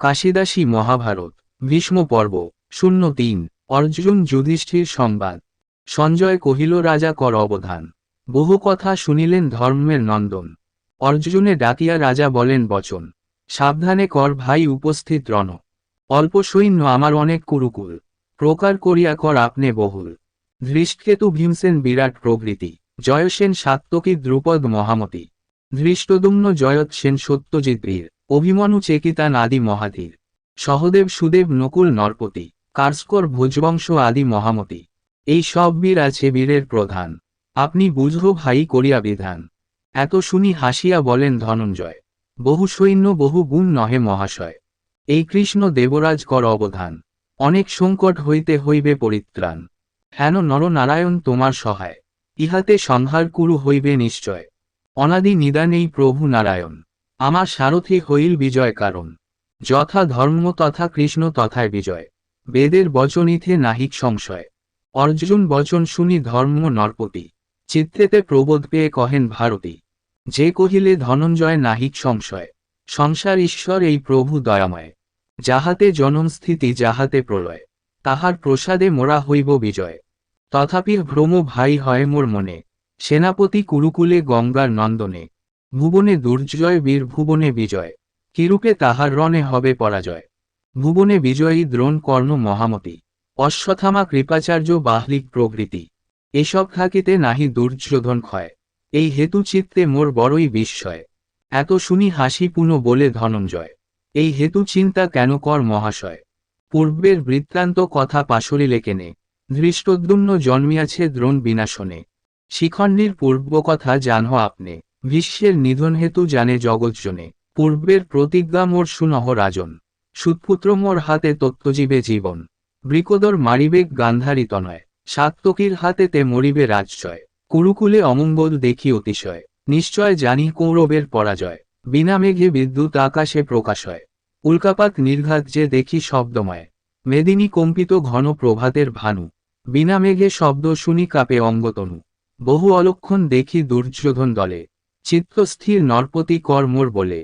কাশিদাসী মহাভারত, ভীষ্ম পর্ব, শূন্য তিন, অর্জুন যুধিষ্ঠির সংবাদ। সঞ্জয় কহিল, রাজা, কর অবধান। বহু কথা শুনিলেন ধর্মের নন্দন। অর্জুনে ডাকিয়া রাজা বলেন, বচন, সাবধানে কর ভাই, উপস্থিত রণ। অল্প সৈন্য আমার অনেক কুরুকুল। প্রকার করিয়া কর আপনি বহুল। ধৃষ্টকেতু ভীমসেন বিরাট প্রভৃতি। জয়সেন সাত্তকী দ্রুপদ মহামতি। ধৃষ্টদুম্ন জয়ৎ সেন সত্যজিৎ বীর। অভিমনু চেকিতান আদি মহাধীর। সহদেব সুদেব নকুল নরপতি, কার্সকর ভোজবংশ আদি মহামতি। এই সব বীর আছে বীরের প্রধান। আপনি বুঝো ভাই করিয়া বিধান। এত শুনি হাসিয়া বলেন ধনঞ্জয়। বহু সৈন্য, বহু গুণ নহে মহাশয়। এই কৃষ্ণ দেবরাজ কর অবধান। অনেক সংকট হইতে হইবে পরিত্রাণ। হেন নরনারায়ণ তোমার সহায়। ইহাতে সংহার কুরু হইবে নিশ্চয়। অনাদি নিদানেই প্রভু নারায়ণ। আমার সারথি হইল বিজয় কারণ। যথা ধর্ম তথা কৃষ্ণ তথায় বিজয়। বেদের বচনিথে নাহিক সংশয়। অর্জুন বচন শুনি ধর্ম নরপতি। চিত্তেতে প্রবোধ পেয়ে কহেন ভারতী। যে কহিলে ধনঞ্জয় নাহিক সংশয়। সংসার ঈশ্বর এই প্রভু দয়াময়। যাহাতে জনমস্থিতি যাহাতে প্রলয়। তাহার প্রসাদে মোরা হইব বিজয়। তথাপি ভ্রম ভাই হয় মোর মনে। সেনাপতি কুরুকুলে গঙ্গার নন্দনে। ভুবনে দুর্জয়, বীর ভুবনে বিজয়। কিরূপে তাহার রণে হবে পরাজয়? ভুবনে বিজয়ী দ্রোণ কর্ণ মহামতি। অশ্বথামা কৃপাচার্য বাহলিক প্রভৃতি। এসব থাকিতে নাহি দুর্যোধন ক্ষয়। এই হেতু চিত্তে মোর বড়ই বিস্ময়। এত শুনি হাসি বলে ধনঞ্জয়। এই হেতু চিন্তা কেন কর মহাশয়? পূর্বের বৃত্তান্ত কথা পাশরিলে কেনে। ধৃষ্টদ্যুম্ন জন্মিয়াছে দ্রোণ বিনাশনে। শিখণ্ডীর পূর্ব কথা জানহ আপনি। বিশ্বের নিধন হেতু জানে জগৎজনে পূর্বের প্রতিজ্ঞা মোর সুনহ রাজন সুৎপুত্র মোর হাতে তত্ত্বজীবে জীবন, বৃকদর মারিবেগ গান্ধারী তনয় সাত্তকীর হাতেতে মরিবে রাজজয়, কুরুকুলে অমঙ্গল দেখি অতিশয়, নিশ্চয় জানি কৌরবের পরাজয়, বিনা মেঘে বিদ্যুৎ আকাশে প্রকাশ হয় উল্কাপাত নির্ঘাত যে দেখি শব্দময়, মেদিনী কম্পিত ঘন প্রভাতের ভানু, বিনা মেঘে শব্দ শুনি কাপে অঙ্গতনু, বহু অলক্ষণ দেখি দুর্যোধন দলে চিত্তস্থির নরপতি কর মোর বলে।